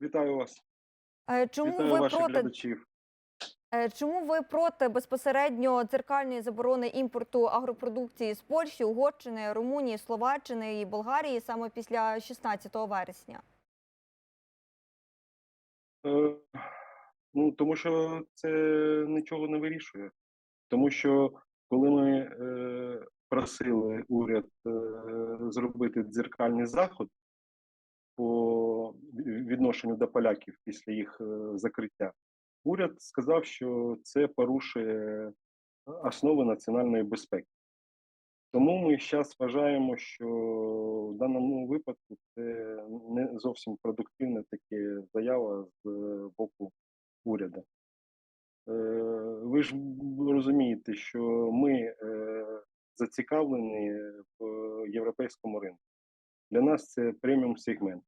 Вітаю вас. Е, Чому Вітаю ви ваших проти глядачів. е, чому ви проти безпосередньо дзеркальної заборони імпорту агропродукції з Польщі, Угорщини, Румунії, Словаччини і Болгарії саме після 16 вересня? Е, Ну, тому що це нічого не вирішує. Тому що коли ми е, просили уряд е, зробити дзеркальний заход по відношенню до поляків після їх е, закриття, уряд сказав, що це порушує основи національної безпеки. Тому ми зараз вважаємо, що в даному випадку це не зовсім продуктивна така заява з е, боку уряду. Е, Ви ж розумієте, що ми е, зацікавлені в європейському ринку. Для нас це преміум сегмент.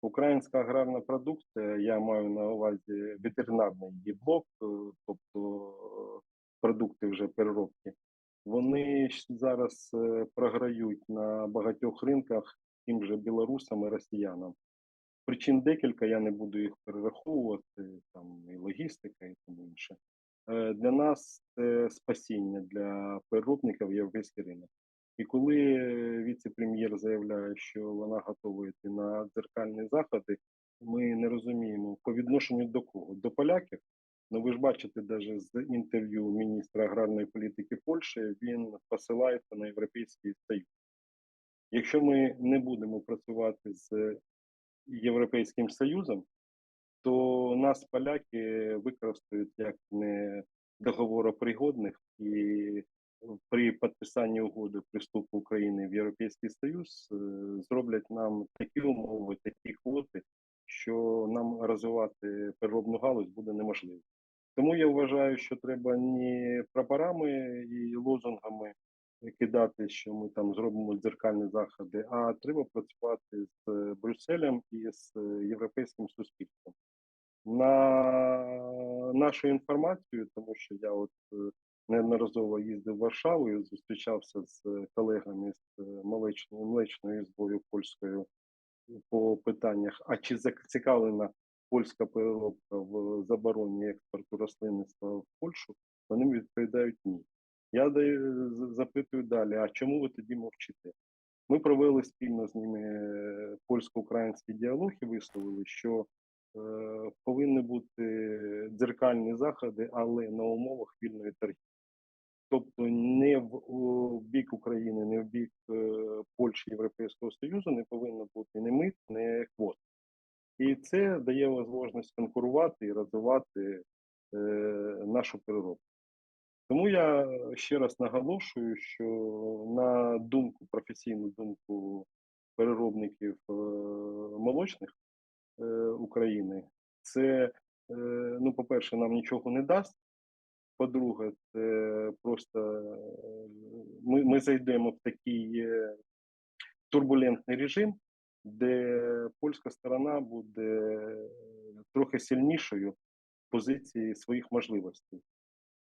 Українська аграрна продукція, я маю на увазі ветеринарний її блок, е, тобто е, продукти вже переробки, вони зараз е, програють на багатьох ринках тим же білорусам і росіянам. Причин декілька, я не буду їх перераховувати, там і логістика, і тому інше. Для нас це спасіння для переробників європейський ринок. І коли е, віце-прем'єр заявляє, що вона готова йти на дзеркальні заходи, ми не розуміємо по відношенню до кого? До поляків. Ну ви ж бачите, навіть з інтерв'ю міністра аграрної політики Польщі він посилається на Європейський Союз. Якщо ми не будемо працювати з Європейським Союзом, то нас поляки використають як не договоропригодних і при підписанні угоди при вступу України в Європейський Союз е, зроблять нам такі умови, такі квоти, що нам розвивати переробну галузь буде неможливо. Тому я вважаю, що треба не прапорами і лозунгами кидати, що ми там зробимо дзеркальні заходи, а треба працювати з Брюсселем і з європейським суспільством. На нашу інформацію, тому що я от е, неодноразово їздив в Варшаву і зустрічався з колегами з е, млечною млечною зброю польською по питаннях, а чи зацікавлена польська переробка в забороні експорту рослинництва в Польщу, вони відповідають ні. Я даю, запитую далі: а чому ви тоді мовчите? Ми провели спільно з ними е, польсько-український діалог і висловили, що е, повинні бути дзеркальні заходи, але на умовах вільної торгівлі. Тобто не в, у бік України, не в бік е, Польщі Європейського Союзу не повинно бути ні мит, ні квот. І це дає можливість конкурувати і розвивати е, нашу переробку. Тому я ще раз наголошую, що на думку, професійну думку переробників е, молочних е, України, це, е, ну, по-перше, нам нічого не дасть. По-друге, це просто ми, ми зайдемо в такий е, турбулентний режим, де польська сторона буде трохи сильнішою в позиції своїх можливостей.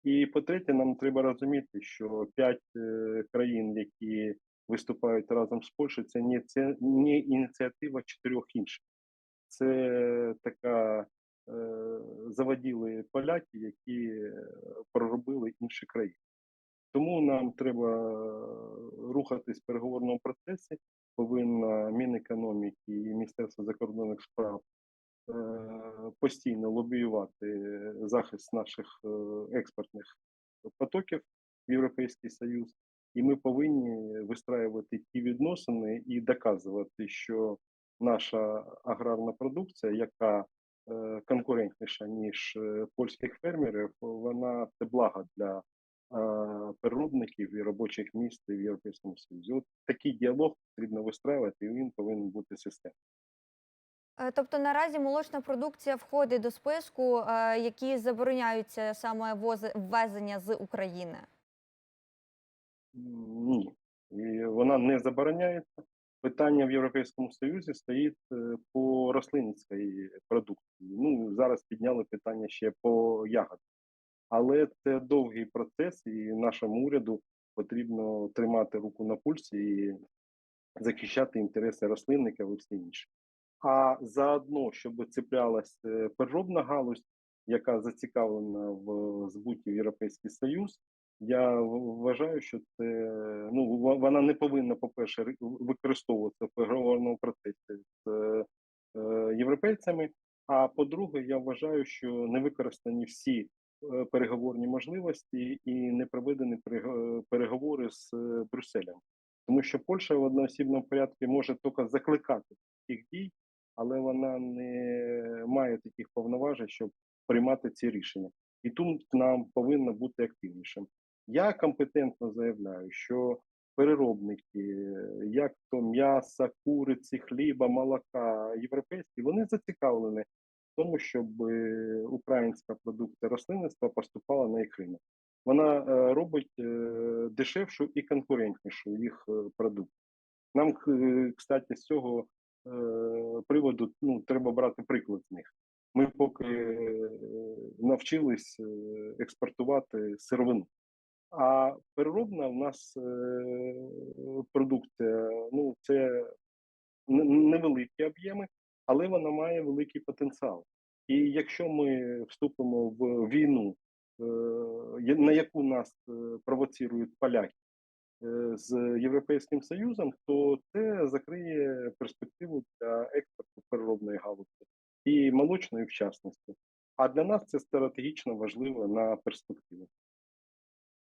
І по-третє, нам треба розуміти, що п'ять е, країн, які виступають разом з Польщею, це не, це не ініціатива чотирьох інших. Це така заводіли поляки, які е, проробили інші країни. Тому нам треба рухатись в переговорному процесі. Повинна Мінекономіки і Міністерство закордонних справ е, постійно лобіювати захист наших е, експортних потоків в Європейський Союз, і ми повинні вистраювати ті відносини і доказувати, що наша аграрна продукція, яка е, конкурентніша ніж е, польських фермерів, вона це благо для е, переробників і робочих місць в Європейському Союзі. От такий діалог потрібно вистраювати, і він повинен бути системним. Е, Тобто наразі молочна продукція входить до списку, е, які забороняються саме ввезення з України. Ні, і вона не забороняється. Питання в Європейському Союзі стоїть е, по рослинницькій продукції. Ну зараз підняли питання ще по ягодах. Але це довгий процес, і нашому уряду потрібно тримати руку на пульсі і захищати інтереси рослинників і все інше. А заодно, щоб цеплялась е, переробна галузь, яка зацікавлена в збуті в Європейський Союз, я вважаю, що це ну вона не повинна, по-перше, ри- використовуватися в переговорному процесі з е, європейцями. А по-друге, я вважаю, що не використані всі е, переговорні можливості і не проведені переговори з е, Брюсселем. Тому що Польща в одноосібному порядку може тільки закликати таких дій, але вона не має таких повноважень, щоб приймати ці рішення. І тут нам повинно бути активнішим. Я компетентно заявляю, що переробники, як то м'яса, куриці, хліба, молока, європейські, вони зацікавлені в тому, щоб е, українська продукція рослинництва поступала на їх ринок. Вона е, робить е, дешевшу і конкурентнішу їх е, продукцію. Нам, е, кстати, з цього е, приводу ну, треба брати приклад з них. Ми поки е, навчились е, експортувати сировину. А переробна в нас е, продукція, ну це невеликі об'єми, але вона має великий потенціал. І якщо ми вступимо в війну, е, на яку нас е, провоцірують поляки е, з Європейським Союзом, то це закриє перспективу для експорту переробної галузі і молочної в частності. А для нас це стратегічно важливо на перспективу.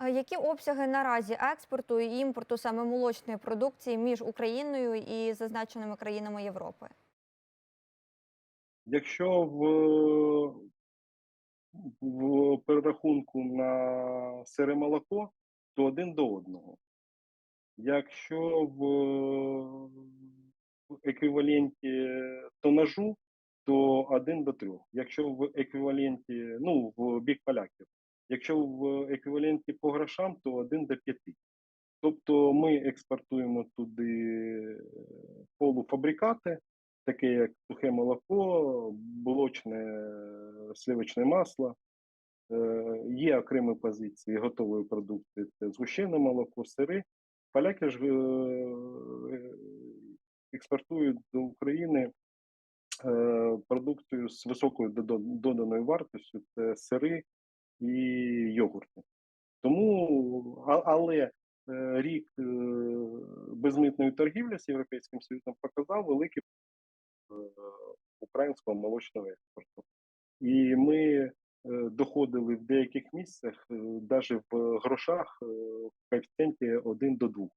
А Які обсяги наразі експорту і імпорту саме молочної продукції між Україною і зазначеними країнами Європи? Якщо в, в перерахунку на сире молоко, то один до одного. Якщо в, в еквіваленті тонажу, то один до трьох. Якщо в еквіваленті, ну, в бік поляків, якщо в еквіваленті по грошам, то один до п'яти. Тобто ми експортуємо туди полуфабрикати, таке як сухе молоко, молочне сливочне масло. Е, Є окремі позиції готової продукції, це згущене молоко, сири. Поляки ж е, експортують до України е, продукцію з високою доданою вартістю, це сири і йогурти. Тому, але е, рік е, безмитної торгівлі з Європейським Союзом показав великий е, українського молочного експорту. І ми доходили в деяких місцях, навіть в грошах, в коефіцієнті 1 до 2.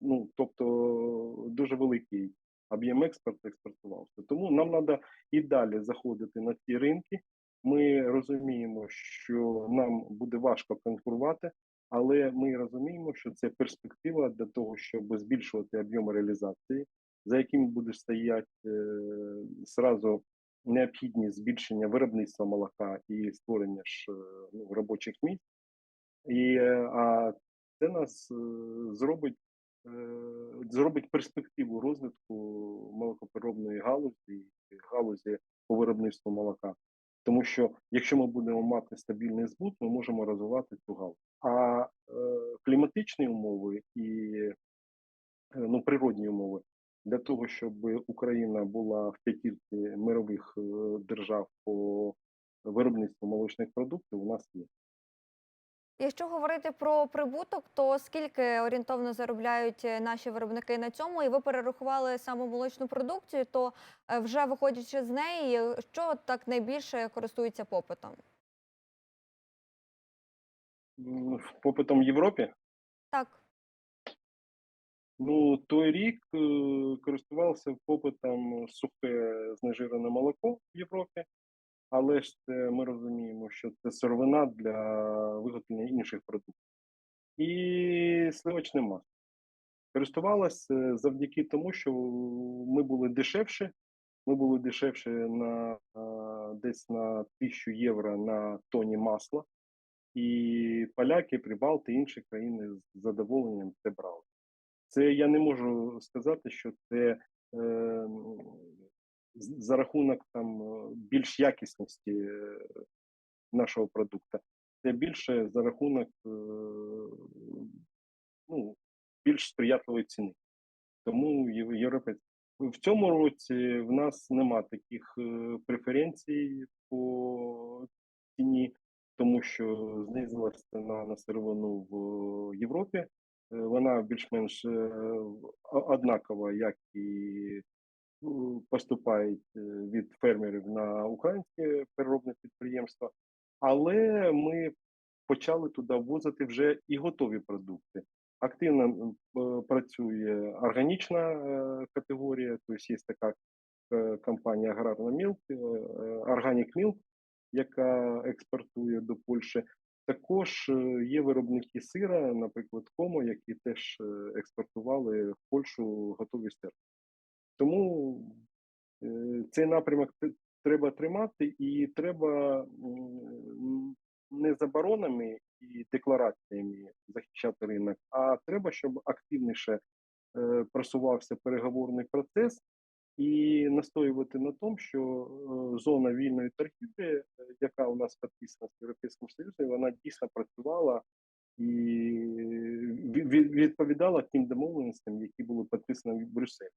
Ну, тобто дуже великий об'єм експорту експортувався. Тому нам треба і далі заходити на ці ринки. Ми розуміємо, що нам буде важко конкурувати, але ми розуміємо, що це перспектива для того, щоб збільшувати об'єм реалізації, за яким буде стояти е, зразу необхідність збільшення виробництва молока і створення ж е, ну, робочих місць. І е, а це нас зробить, зробить перспективу розвитку молокопереробної галузі, галузі по виробництву молока. Тому що якщо ми будемо мати стабільний збут, ми можемо розвивати цю галузь. А е, кліматичні умови і е, ну, природні умови для того, щоб Україна була в п'ятірці мирових е, держав по виробництву молочних продуктів, у нас є. Якщо говорити про прибуток, то скільки орієнтовно заробляють е, наші виробники на цьому? І ви перерахували саму молочну продукцію, то е, вже виходячи з неї, е, що так найбільше користується попитом? Попитом в Європі Так, Ну, той рік користувався попитом сухе знежирене молоко в Європі, але ж це ми розуміємо, що це сировина для виготовлення інших продуктів. І сливочне масло. Користувалося завдяки тому, що ми були дешевші. Ми були дешевші на десь на тисячу євро на тоні масла, і поляки, прибалти, інші країни з задоволенням це брали. Це я не можу сказати, що це е, за рахунок там е, більш якісності е, нашого продукту. Це більше за рахунок е, ну, більш сприятливої ціни. Тому єв- європейці В цьому році в нас нема таких преференцій по ціні, тому що знизилась ціна на сировину в Європі. Вона більш-менш однакова, як і поступають е, від фермерів на українське переробне підприємство. Але ми почали туди ввозити вже і готові продукти. Активно працює органічна е, категорія, тобто є така е, компанія Аграрна Мілк, Organic Milk, яка експортує до Польщі. Також є виробники сира, наприклад, Комо, які теж експортували в Польщу готовий сир. Тому е, цей напрямок треба тримати, і треба не заборонами і деклараціями захищати ринок, а треба, щоб активніше е, просувався переговорний процес і настоювати на тому, що е, зона вільної торгівлі, яка у нас підписана з Європейським Союзом, вона дійсно працювала і ві- ві- відповідала тим домовленостям, які були підписані в Брюсселі.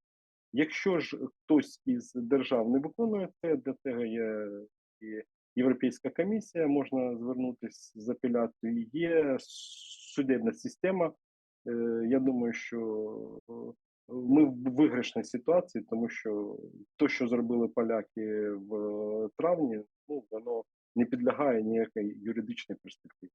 Якщо ж хтось із держав не виконує це, для цього є і Європейська комісія, можна звернутися з апеляцією. Є судебна система. Е, Я думаю, що е, ми в виграшній ситуації, тому що те, що зробили поляки в травні, ну воно не підлягає ніякій юридичній перспективі.